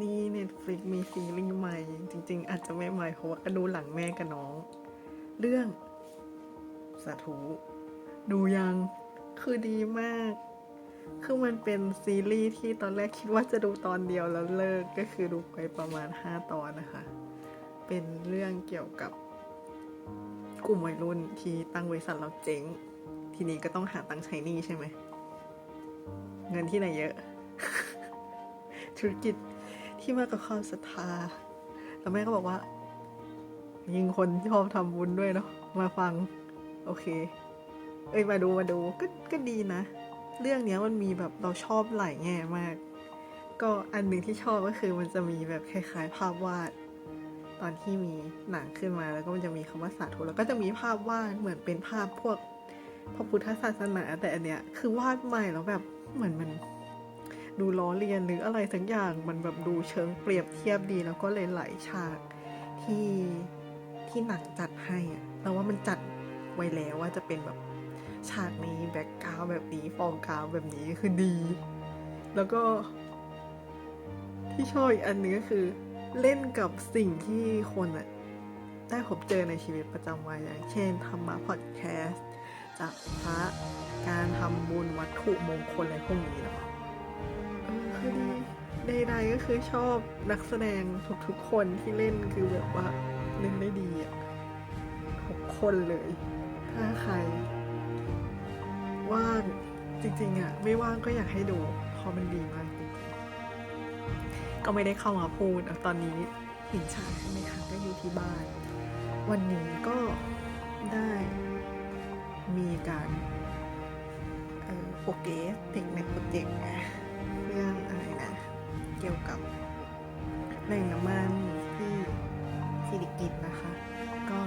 นี่ Netflix มีซีรีส์ใหม่ จริง ๆ อาจจะไม่ใหม่เพราะว่าก็ดูหลังแม่กับน้อง เรื่องสาธุดูยังคือดีมาก คือมันเป็นซีรีส์ที่ตอนแรกคิดว่าจะดูตอนเดียวแล้วเลิกก็คือดูไปประมาณ 5 ตอนนะคะ เป็นเรื่องเกี่ยวกับกลุ่มวัยรุ่นที่ตั้งบริษัทเราเจ๊ง ทีนี้ก็ต้องหาตังค์ใช้หนี้ใช่ไหม เงินที่ไหนเยอะ ธุรกิจ ที่มากับความศรัทธาแล้วแม่ก็บอกว่า ยิงคนชอบทำบุญด้วยเนาะมาฟัง โอเค เอ้ยมาดูมาดูก็ก็ดีนะ เรื่องเนี้ยมันมีแบบเราชอบหลายแง่มาก ก็อันหนึ่งที่ชอบก็คือมันจะมีแบบคล้ายๆ ภาพวาด ตอนที่มีหนังขึ้นมาแล้วก็มันจะมีคำว่าสาธุแล้วก็จะมีภาพวาดเหมือนเป็นภาพพวกพระพุทธศาสนาแต่อันเนี้ยคือวาดใหม่แล้วแบบเหมือนมัน ดูล้อเลียนหรืออะไรสักอย่างมันแบบดูเชิงเปรียบเทียบดีแล้วก็เลยหลายฉากที่ที่หนังจัดให้อะแต่ว่ามันจัดไว้แล้วว่าจะเป็นแบบฉากนี้แบ็กกราวแบบนี้ฟองกราวแบบนี้คือดี แล้วก็ที่ชอบอีกอันนึงก็คือเล่นกับสิ่งที่คนอะได้พบเจอในชีวิตประจำวันอย่างเช่นธรรมะพอดแคสต์จากพระการทำบุญวัตถุมงคลอะไรพวกนี้เนาะคือดี ใดๆก็คือชอบนักแสดงทุกๆคนที่เล่นคือแบบว่าเล่นได้ดีอะทุกคนเลย ถ้าใคร ว่างจริงๆอะไม่ว่างก็อยากให้ดูเพราะมันดีมากก็ไม่ได้เข้ามาพูดอตอนนี้ห็นฉาใช่ไหมคะก็อยู่ที่บ้าน วันนี้ก็ได้มีการโปรเกสเทคในโปรเจกต์ กี่ยวกับแหล่งน้ำมันที่สิริกิตนะคะ ก็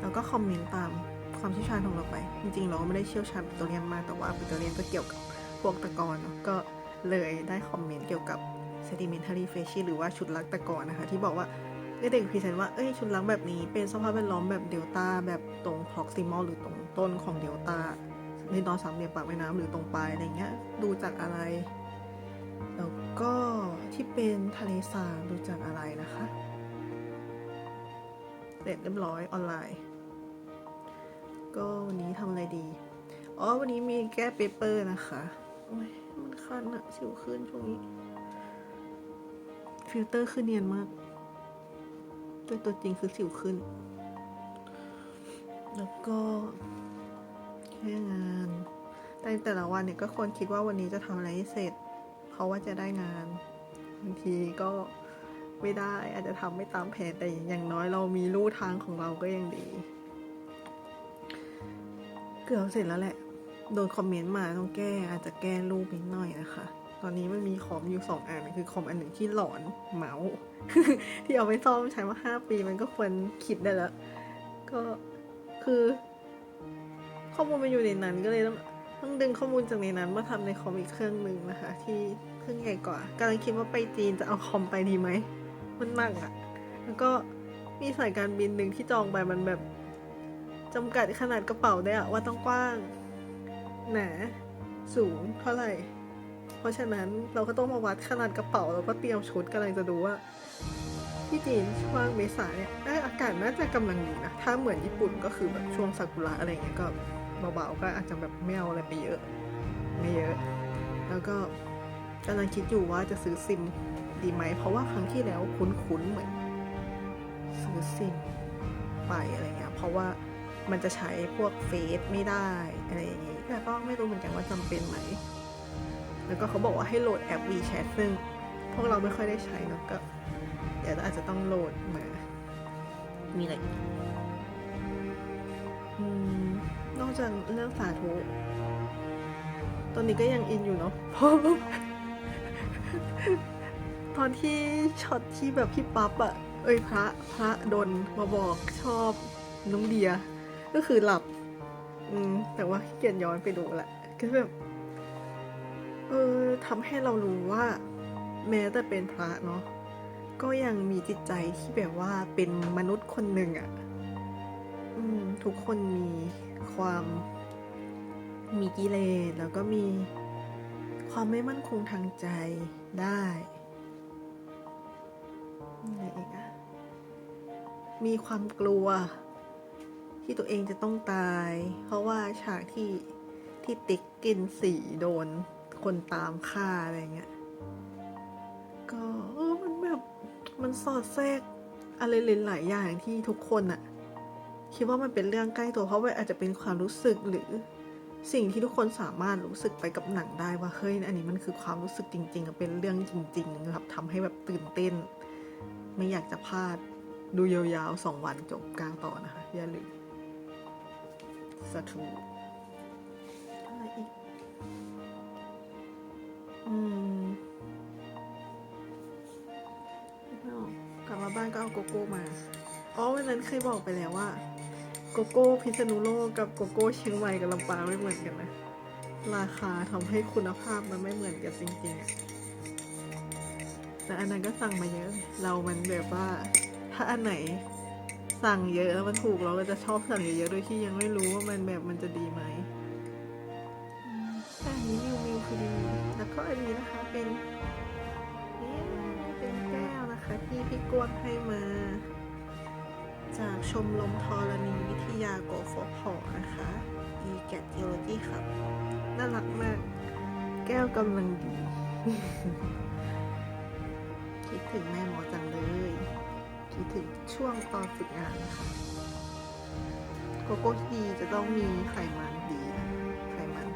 เราก็คอมเมนต์ตามความเชี่ยวชาญของเราไป จริงๆ เราก็ไม่ได้เชี่ยวชาญปิโตรเลียนมากแต่ว่าปิโตรเลียนก็เกี่ยวกับพวกตะกอนเนาะก็เลยได้คอมเมนต์เกี่ยวกับ sedimentary fishy หรือว่าชุดลักตะกอนนะคะ ที่บอกว่าเด็กพรีเซนต์ว่าเอ้ยชุดลักแบบนี้เป็นสภาพแวดล้อมแบบเดลต้าแบบตรง proximal หรือตรงต้นของเดลต้าในตอนสามเหลี่ยมปากแม่น้ำหรือตรงปลายอะไรเงี้ยดูจากอะไร ที่เป็นทะเลสาบดูจากอะไรนะคะ เสร็จเรียบร้อยออนไลน์ ก็วันนี้ทำอะไรดี อ๋อ วันนี้มีแก้เปเปอร์นะคะโอ้ยมันคันอะสิวขึ้นช่วงนี้ ฟิลเตอร์คือเนียนมากตัวตัวจริงคือสิวขึ้น แล้วก็แค่งานแต่แต่ละวันเนี่ยก็ควรคิดว่าวันนี้จะทำอะไรให้เสร็จ เพราะว่าจะได้งาน บางทีก็ไม่ได้อาจจะทำไม่ตามแผนแต่อย่างน้อยเรามีลู่ทางของเราก็ยังดี เกือบเสร็จแล้วแหละ โดนคอมเมนต์มาต้องแก้อาจจะแก้รูปนิดหน่อยนะคะ ตอนนี้มันมีคอมอยู่สองอันคือคอมอันหนึ่งที่หลอนเมาส์ที่เอาไปซ่อมใช้มาห้าปีมันก็ควรคิดได้แล้ว ก็คือ ข้อมูลมันอยู่ในนั้นก็เลยต้องต้องดึงข้อมูลจากในนั้นมาทำในคอมอีกเครื่องหนึ่งนะคะ ที่ รื่งใหญ่กว่ากำลังคิดว่าไปจีนจะเอาคอมไปดีไหม มันหนักอะ่ะแล้วก็มีสายการบินหนึ่งที่จองไปมันแบบจำกัดขนาดกระเป๋าได้อะว่าต้องกว้าง หนาสูงเท่าไหร่ เพราะฉะนั้นเราก็ต้องมาวัดขนาดกระเป๋าแล้วก็เตรียมชุดกำลังจะดูว่าที่จีนช่วงเมษาเนี่ยเอ้ยอากาศน่าจะกำลังดีนะถ้าเหมือนญี่ปุ่นก็คือแบบช่วงซากุระอะไรเงี้ยก็เบาๆก็อาจจะแบบไม่เอาอะไรไปเยอะ ไม่เยอะ แล้วก็ กำลังคิดอยู่ว่าจะซื้อซิมดีไหม เพราะว่าครั้งที่แล้วคุ้นๆเหมือน ซื้อซิมไปอะไรเงี้ย เพราะว่ามันจะใช้พวกเฟซไม่ได้อะไรอย่างงี้แต่ก็ไม่รู้เหมือนกันว่าจำเป็นไหม แล้วก็เขาบอกว่าให้โหลดแอป WeChat ซึ่งพวกเราไม่ค่อยได้ใช้เนอะก็เดี๋ยวอาจจะต้องโหลดมา มีอะไรอืมนอกจากเรื่องสาธุ ตอนนี้ก็ยังอินอยู่เนาะเพราะ ตอนที่ช็อตที่แบบพี่ปั๊บอะเอ้ยพระพระดนมาบอกชอบน้องเดีย ก็คือหลับ อืม แต่ว่าขี้เกียจย้อนไปดูแหละ ก็แบบ เออทำให้เรารู้ว่า แม้แต่เป็นพระเนาะก็ยังมีจิตใจที่แบบว่าเป็นมนุษย์คนหนึ่งอะ่ะ อืม ทุกคนมีความมีกิเลสแล้วก็มี ความไม่มั่นคงทางใจได้อะไรอีกอะมีความกลัว ที่ตัวเองจะต้องตาย เพราะว่าฉากที่ที่ติ๊กกินสีโดนคนตามฆ่าอะไรเงี้ย ก็เออมันแบบมันสอดแทรกอะไรหลายๆอย่างที่ทุกคนอะคิดว่ามันเป็นเรื่องใกล้ตัวเพราะว่าอาจจะเป็นความรู้สึกหรือ สิ่งที่ทุกคนสามารถรู้สึกไปกับหนังได้ว่าเฮ้ยอันนี้มันคือความรู้สึกจริงๆเป็นเรื่องจริงๆแบบทำให้แบบตื่นเต้น ไม่อยากจะพลาดดูยาวๆสองวันจบกลางต่อนะคะอย่าลืมสาธุอะไรอีกอืมไม่อกลับมาบ้านก็เอาโกโก้มาอ๋อวันนั้นเคยบอกไปแล้วว่า โกโก้พิษณุโลกกับโกโก้เชียงใหม่กับลำปางไม่เหมือนกันนะ ราคาทำให้คุณภาพมันไม่เหมือนกันจริงๆแต่อันนั้นก็สั่งมาเยอะ เรามันแบบว่า ถ้าอันไหนสั่งเยอะแล้วมันถูกเราก็จะชอบสั่งเยอะๆโดยที่ยังไม่รู้ว่ามันแบบมันจะดีไหมอันนี้มิวมิวคือดี แล้วก็อันนี้นะคะเป็นนี่เป็นแก้วนะคะที่พี่กวงให้มา จากชมรมธรณีวิทยากฟผนะคะ e g a t Geology ครับ น่ารักมาก แก้วกำลังดี คิดถึงแม่หมอจังเลย คิดถึงช่วงตอนฝึกงานนะคะโกโก้ที่ดีจะต้องมีไขมันดี ไขมัน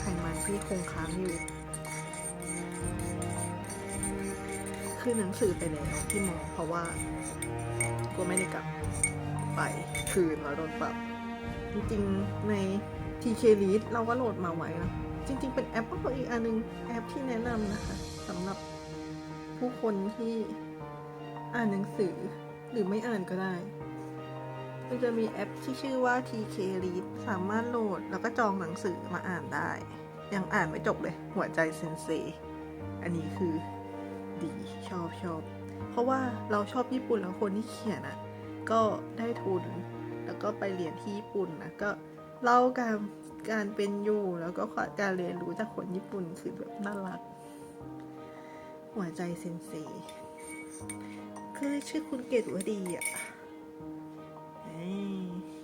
ไขมันที่คงค้างอยู่คือหนังสือไปแล้วที่มองเพราะว่า ก็ไม่ได้กลับไปคืนแล้วโดนปรับ จริงๆใน TK l e a d เราก็โหลดมาไว้นะจริง ๆ เป็นแอปก็อีกอันนึงแอปที่แนะนำนะคะสำหรับผู้คนที่อ่านหนังสือหรือไม่อ่านก็ได้ มันจะมีแอปที่ชื่อว่า TK Read สามารถโหลดแล้วก็จองหนังสือมาอ่านได้ ยังอ่านไม่จบเลย หัวใจเซนเซ อันนี้คือดีชอบชอบ เพราะว่าเราชอบญี่ปุ่นแล้วคนที่เขียนอะก็ได้ทุน แล้วก็ไปเรียนที่ญี่ปุ่นนะก็เล่าการการเป็นอยู่แล้วก็การเรียนรู้จากคนญี่ปุ่นคือแบบน่ารัก หัวใจเซนเซคือชื่อคุณเกตวดีอะ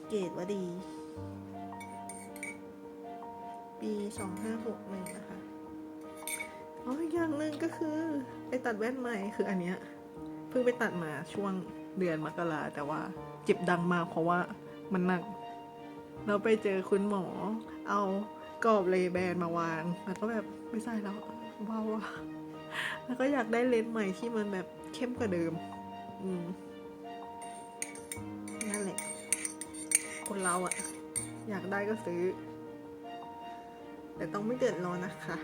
เกตวดี ปีสองห้าหกหนึ่งนะคะ อ๋ออย่างหนึ่งก็คือ ไปตัดแว่นใหม่คืออันเนี้ย พิ่งไปตัดมาช่วงเดือนมกราแต่ว่าเจ็บดังมากเพราะว่ามันหนัก เราไปเจอคุณหมอ เอากรอบเลแบนมาวางแล้วก็แบบไม่ใช่แล้วว้าวแล้วก็อยากได้เลนส์ใหม่ที่มันแบบเข้มกว่าเดิม อืมนั่นแหละ คนเราอะอยากได้ก็ซื้อ แต่ต้องไม่เดือดร้อนนะคะ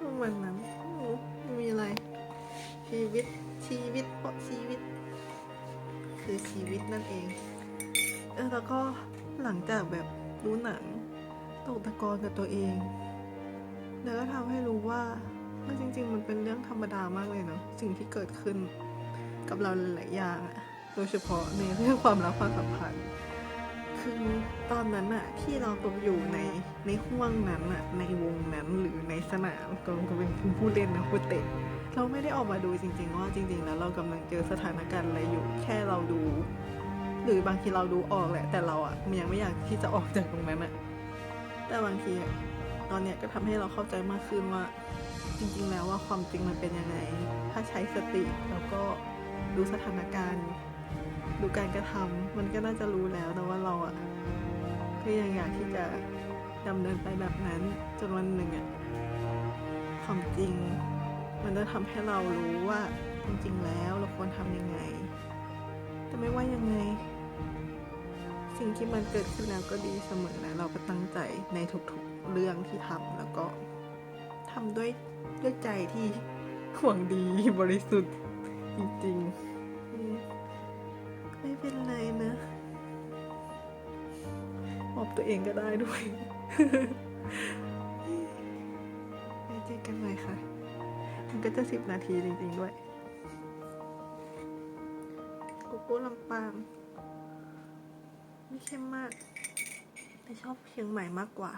ประมาณนั้นมีอะไรชีวิต ชีวิตเพราะชีวิต คือชีวิตนั่นเอง เออแล้วก็หลังจากแบบดูหนังตกตะกอนกับตัวเอง แล้วก็ทำให้รู้ว่าว่าจริง ๆ มันเป็นเรื่องธรรมดามากเลยเนาะสิ่งที่เกิดขึ้นกับเราหลายอย่างอะโดยเฉพาะในเรื่องความรักความสัมพันธ์คือตอนนั้นอะที่เราตกอยู่ในในห่วงนั้นอะในวงนั้นหรือในสนามก็เป็นผู้เล่นนะผู้เตะ เราไม่ได้ออกมาดูจริง ๆ ว่าจริง ๆ แล้วเรากำลังเจอสถานการณ์อะไรอยู่แค่เราดู หรือบางทีเราดูออกแหละ แต่เราอะยังไม่อยากที่จะออกจากตรงนั้นอะแต่บางทีตอนเนี้ยก็ทำให้เราเข้าใจมากขึ้นว่า จริง ๆ แล้วว่าความจริงมันเป็นยังไง ถ้าใช้สติแล้วก็ดูสถานการณ์ ดูการกระทำมันก็น่าจะรู้แล้วนะว่าเราอะก็ยังอยากที่จะดำเนินไปแบบนั้นจนวันหนึ่งอะความจริง มันจะทำให้เรารู้ว่าจริงๆแล้วเราควรทำยังไง แต่ไม่ว่ายังไง สิ่งที่มันเกิดขึ้นแล้วก็ดีเสมอนะเราก็ตั้งใจในทุกๆเรื่องที่ทำแล้วก็ทำด้วยด้วยใจที่หวังดีบริสุทธิ์จริงๆ ไม่เป็นไรนะบอกตัวเองก็ได้ด้วยไว้เจอกันใหม่ค่ะ มันก็จะสิบนาทีจริงๆด้วยโกโก้ลำปางไม่เข้มมาก แต่ชอบเชียงใหม่มากกว่า